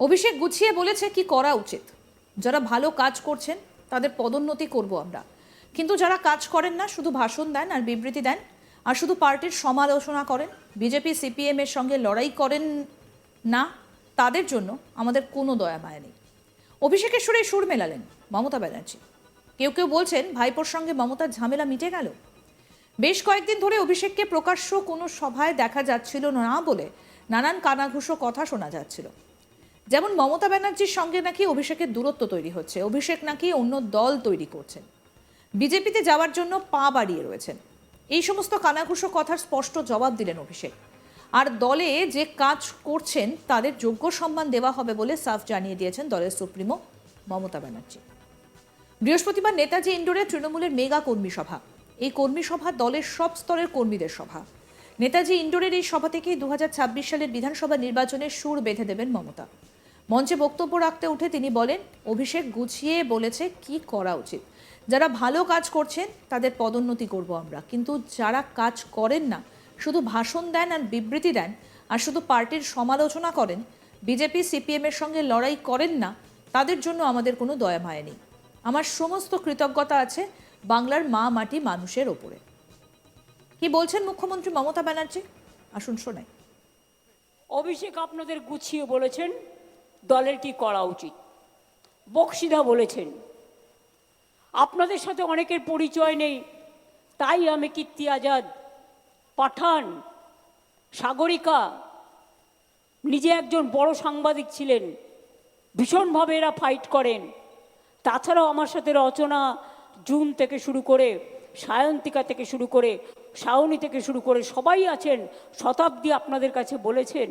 অভিষেক গুছিয়ে বলেছে কি করা উচিত। যারা ভালো কাজ করছেন, তাদের পদোন্নতি করব আমরা। কিন্তু যারা কাজ করেন না, শুধু ভাষণ দেন আর বিবৃতি দেন, আর শুধু পার্টির সমালোচনা করেন, বিজেপি, সিপিএম এর সঙ্গে লড়াই করেন না, তাদের জন্য আমাদের কোনো দয়া মায়া নেই। অভিষেকের সুরে সুর মেলালেন মমতা ব্যানার্জি। কেউ কেউ বলছেন, ভাইপোর সঙ্গে মমতার ঝামেলা মিটে গেল। বেশ কয়েকদিন ধরে অভিষেককে প্রকাশ্য কোনো সভায় দেখা যাচ্ছিল না বলে নানান কানাঘুষো কথা শোনা যাচ্ছিল। যেমন মমতা ব্যানার্জির সঙ্গে নাকি অভিষেকের দূরত্ব তৈরি হচ্ছে। অভিষেক নাকি অন্য দল তৈরি করছেন। বিজেপিতে যাওয়ার জন্য পা বাড়িয়ে রয়েছেন। এই সমস্ত কানাঘুষো কথার স্পষ্ট জবাব দিলেন অভিষেক। আর দলে যে কাজ করছেন, তাদের যোগ্য সম্মান দেওয়া হবে বলে সাফ জানিয়ে দিয়েছেন দলের সুপ্রিমো মমতা ব্যানার্জি। বৃহস্পতিবার নেতাজি ইন্ডোরে তৃণমূলের মেগা কর্মী সভা। এই কর্মী সভা দলের সব স্তরের কর্মীদের সভা। নেতাজি ইন্ডোরের এই সভা থেকেই দু হাজার ছাব্বিশ সালের বিধানসভা নির্বাচনের সুর বেঁধে দেবেন মমতা। মঞ্চে বক্তব্য রাখতে উঠে তিনি বলেন, অভিষেক গুছিয়ে বলেছে কি করা উচিত। যারা ভালো কাজ করছেন, তাদের পদোন্নতি করব আমরা। কিন্তু যারা কাজ করেন না, শুধু ভাষণ দেন আর বিবৃতি দেন, আর শুধু পার্টির সমালোচনা করেন, বিজেপি, সিপিএম এর সঙ্গে লড়াই করেন না, তাদের জন্য আমাদের কোনো দয়া মায়া নেই। আমার সমস্ত কৃতজ্ঞতা আছে বাংলার মা মাটি মানুষের ওপরে। কি বলছেন মুখ্যমন্ত্রী মমতা ব্যানার্জি? আসুন শোনাই। অভিষেক আপনাদের গুছিয়ে বলেছেন দলের কি করা উচিত? বক্সিদা বলেছেন, আপনাদের সাথে অনেকের পরিচয় নেই, তাই আমি কীর্তি আজাদ পাঠান, সাগরিকা, নিজে একজন বড় সাংবাদিক ছিলেন, ভীষণভাবে এরা ফাইট করেন। তাছাড়াও আমার সাথে রচনা জুন থেকে শুরু করে, সায়ন্তিকা থেকে শুরু করে, শাওনি থেকে শুরু করে সবাই আছেন, শতাব্দী আপনাদের কাছে বলেছেন।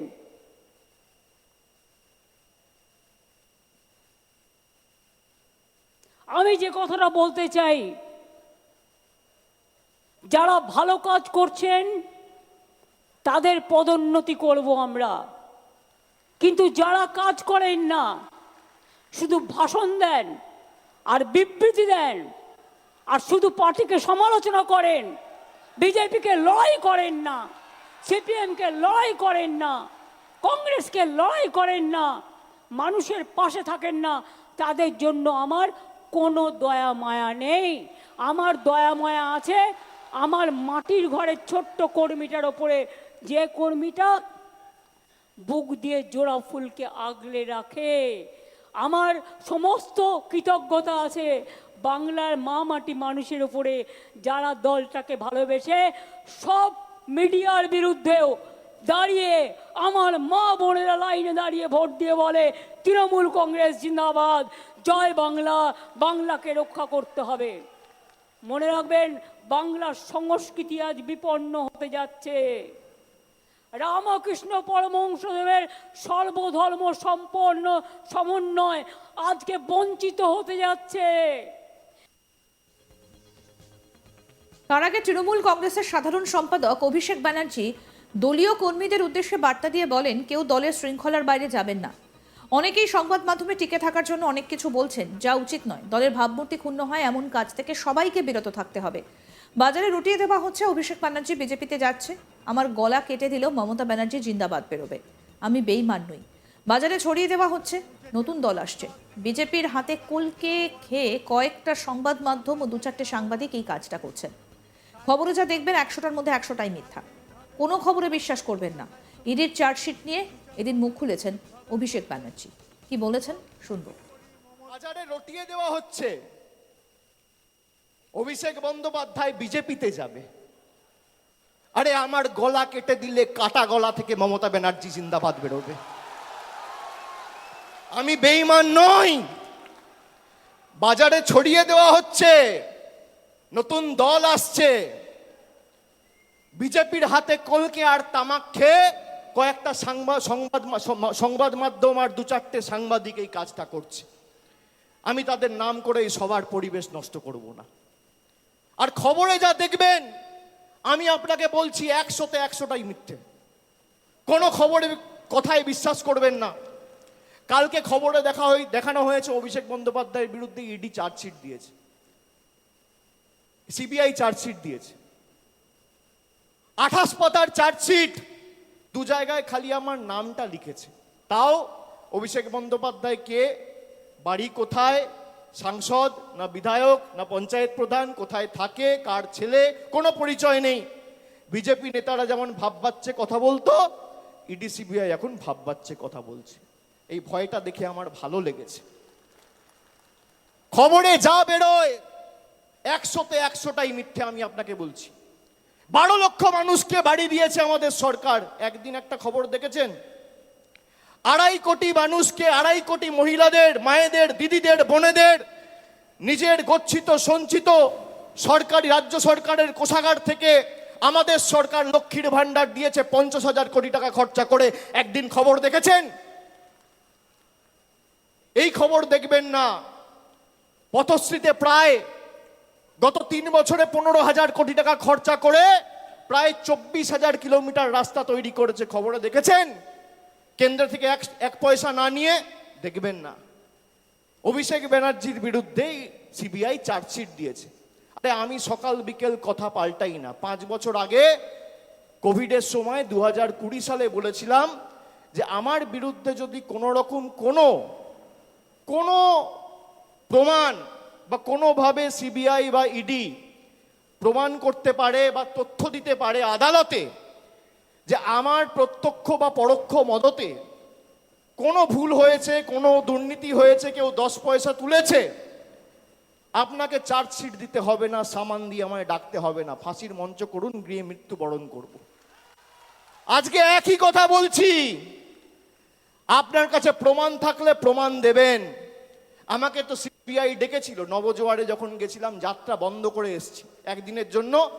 আমি যে কথাটা বলতে চাই, যারা ভালো কাজ করছেন, তাদের পদোন্নতি করব আমরা। কিন্তু যারা কাজ করেন না, শুধু ভাষণ দেন আর বিবৃতি দেন, আর শুধু পার্টিকে সমালোচনা করেন, বিজেপিকে লড়াই করেন না, সিপিএমকে লড়াই করেন না, কংগ্রেসকে লড়াই করেন না, মানুষের পাশে থাকেন না, তাদের জন্য আমার কোনো দয়া মায়া নেই। আমার দয়া মায়া আছে, আমার মাটির ঘরের ছোট্ট কর্মীটার ওপরে। যে কর্মীটা বুক দিয়ে জোড়া ফুলকে আগলে রাখে, আমার সমস্ত কৃতজ্ঞতা আছে। বাংলার মা মাটি মানুষের উপরে যারা দলটাকে ভালোবেসে, সব মিডিয়ার বিরুদ্ধেও দাঁড়িয়ে আমার মা বোনেরা লাইনে দাঁড়িয়ে ভোট দিয়ে বলে, তৃণমূল কংগ্রেস জিন্দাবাদ, জয় বাংলা, বাংলাকে রক্ষা করতে হবে। মনে রাখবেন, বাংলার সংস্কৃতি আজ বিপন্ন হতে যাচ্ছে। রামকৃষ্ণ পরমহংসদেবের সর্বধর্ম সম্পন্ন সমন্বয় আজকে বঞ্চিত হতে যাচ্ছে। তার আগে তৃণমূল কংগ্রেসের সাধারণ সম্পাদক অভিষেক ব্যানার্জি দলীয় কর্মীদের উদ্দেশ্যে বার্তা দিয়ে বলেন, কেউ দলের শৃঙ্খলার বাইরে যাবেন না। অনেকেই সংবাদ মাধ্যমে টিকে থাকার জন্য অনেক কিছু বলছেন, যা উচিত নয়। দলের ভাবমূর্তি ক্ষুণ্ণ হয় এমন কাজ থেকে সবাইকে বিরত থাকতে হবে। বাজারে রুটিয়ে দেওয়া হচ্ছে, অভিষেক ব্যানার্জি বিজেপিতে যাচ্ছে। আমার গলা কেটে দিলেও মমতা ব্যানার্জি জিন্দাবাদ বেরোবে। আমি বেইমান নই। বাজারে ছড়িয়ে দেওয়া হচ্ছে, নতুন দল আসছে। বিজেপির হাতে কুলকে খেয়ে কয়েকটা সংবাদ মাধ্যম ও দু চারটে সাংবাদিক এই কাজটা করছেন। খবরে যা দেখবেন, একশোটার মধ্যে একশোটাই মিথ্যা। কোনো খবরে বিশ্বাস করবেন না। ইডির চার্জশিট নিয়ে এদিন মুখ খুলেছেন অভিষেক ব্যানার্জি। কি বলেছেন? শুনব। বাজারে রটিয়ে দেওয়া হচ্ছে। অভিষেক বন্দ্যোপাধ্যায় বিজেপিতে যাবে। আরে, আমার গলা কেটে দিলে কাটা গলা থেকে মমতা ব্যানার্জি জিন্দাবাদ বেরোবে। আমি বেইমান নই। বাজারে ছড়িয়ে দেওয়া হচ্ছে। নতুন দল আসছে। বিজেপির হাতে কলকে আর তামাক খেয়ে কয়েকটা সাংবাদ সংবাদ সংবাদ মাধ্যম আর দু চারটে সাংবাদিক এই কাজটা করছে। আমি তাদের নাম করে এই সবার পরিবেশ নষ্ট করব না। আর খবরে যা দেখবেন, আমি আপনাকে বলছি একশোতে একশোটাই মিথ্যে। কোনো খবরে কথায় বিশ্বাস করবেন না। কালকে খবরে দেখা হয়ে দেখানো হয়েছে অভিষেক বন্দ্যোপাধ্যায়ের বিরুদ্ধে ইডি চার্জশিট দিয়েছে। সিবিআই চার্জশিট দিয়েছে। আঠাশ পাতার চার্জশিট। দু জায়গায় খালি আমার নামটা লিখেছে। তাও অভিষেক বন্দ্যোপাধ্যায় কে? বাড়ি কোথায়? সাংসদ? না বিধায়ক? না পঞ্চায়েত প্রধান? কোথায় থাকে? কার ছেলে? কোনো পরিচয় নেই। বিজেপি নেতারা যেমন ভাব ভাববাচ্ছে কথা বলতো, ইডি, সিবিআই এখন ভাববাচ্ছে কথা বলছে। এই ভয়টা দেখে আমার ভালো লেগেছে। খবরে যা বেরোয়, একশোতে একশোটাই মিথ্যে আমি আপনাকে বলছি। বারো লক্ষ মানুষকে বাড়ি দিয়েছে আমাদের সরকার। একদিন একটা খবর দেখেছেন? আড়াই কোটি মানুষকে, আড়াই কোটি মহিলাদের, মায়েদের, দিদিদের, বোনেদের নিজের গচ্ছিত, সঞ্চিত সরকারি, রাজ্য সরকারের কোষাগার থেকে আমাদের সরকার লক্ষ্মীর ভান্ডার দিয়েছে পঞ্চাশ হাজার কোটি টাকা খরচা করে। একদিন খবর দেখেছেন? এই খবর দেখবেন না। পথশ্রীতে প্রায় গত তিন বছরে পনেরো হাজার কোটি টাকা খরচা করে প্রায় চব্বিশ হাজার কিলোমিটার রাস্তা তৈরি করেছে, খবরে দেখেছেন? কেন্দ্র থেকে এক এক পয়সা না নিয়ে দেখবেন না। অভিষেক ব্যানার্জির বিরুদ্ধেই সিবিআই চার্জশিট দিয়েছে। আরে আমি সকাল বিকেল কথা পাল্টাই না। পাঁচ বছর আগে কোভিডের সময় দু হাজার কুড়ি সালে বলেছিলাম যে আমার বিরুদ্ধে যদি কোনো রকম কোনো কোনো প্রমাণ বা কোনোভাবে সিবিআই বা ইডি প্রমাণ করতে পারে বা তথ্য দিতে পারে আদালতে যে আমার প্রত্যক্ষ বা পরোক্ষ মদতে কোনো ভুল হয়েছে, কোনো দুর্নীতি হয়েছে, কেউ দশ পয়সা তুলেছে, আপনাকে চার্জশিট দিতে হবে না, সামান দিয়ে আমায় ডাকতে হবে না। ফাঁসির মঞ্চ করুন, গৃহে মৃত্যুবরণ করব। আজকে একই কথা বলছি। আপনার কাছে প্রমাণ থাকলে প্রমাণ দেবেন। আমাকে তো সিবিআই ডেকেছিল, নবজোয়ারে যখন গেছিলাম, যাত্রা বন্ধ করে এসেছি। একদিনের জন্য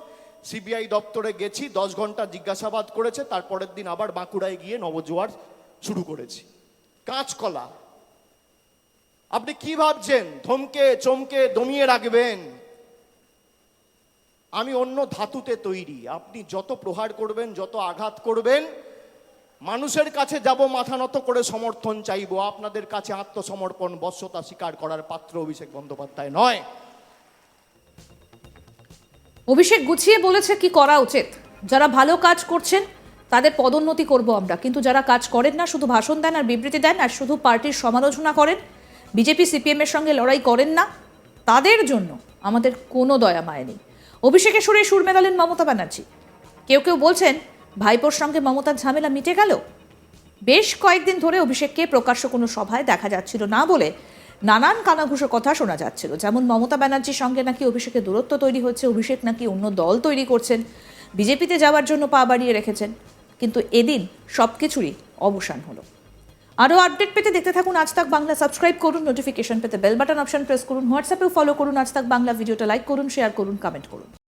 সিবিআই দপ্তরে গেছি, দশ ঘণ্টা জিজ্ঞাসাবাদ করেছে, তারপরের দিন আবার বাঁকুড়ায় গিয়ে নবজোয়ার শুরু করেছি। কাঁচকলা। আপনি কি ভাবছেন? ধমকে, চমকে দমিয়ে রাখবেন। আমি অন্য ধাতুতে তৈরি। আপনি যত প্রহার করবেন, যত আঘাত করবেন মানুষের কাছে যাব মাথা নত করে সমর্থন চাইব। আপনাদের কাছে আত্মসমর্পণ, বশ্যতা স্বীকার করার পাত্র অভিষেক বন্দ্যোপাধ্যায় নয়। অভিষেক গুছিয়ে বলেছে কি করা উচিত। যারা ভালো কাজ করছেন, তাদের পদোন্নতি করব আমরা। কিন্তু যারা কাজ করেন না, শুধু ভাষণ দেন আর বিবৃতি দেন আর শুধু পার্টির সমালোচনা করেন, বিজেপি, সিপিএম এর সঙ্গে লড়াই করেন না, তাদের জন্য আমাদের কোনো দয়া মায় নেই। অভিষেকের সুরে সুর মেলালেন মমতা ব্যানার্জি। কেউ কেউ বলছেন ভাইপোর সঙ্গে মমতার ঝামেলা মিটে গেল? বেশ কয়েকদিন ধরে অভিষেককে প্রকাশ্য কোনো সভায় দেখা যাচ্ছিল না বলে নানান কানাঘুষো কথা শোনা যাচ্ছিল। যেমন মমতা ব্যানার্জির সঙ্গে নাকি অভিষেকের দূরত্ব তৈরি হচ্ছে অভিষেক নাকি অন্য দল তৈরি করছেন, বিজেপিতে যাওয়ার জন্য পা বাড়িয়ে রেখেছেন। কিন্তু এদিন সব কিছুরই অবসান হলো। আরও আপডেট পেতে দেখতে থাকুন আজ তাক বাংলা। সাবস্ক্রাইব করুন, নোটিফিকেশন পেতে বেল বাটন অপশন প্রেস করুন, হোয়াটসঅ্যাপেও ফলো করুন আজ তাক বাংলা। ভিডিওটা লাইক করুন, শেয়ার করুন কমেন্ট করুন।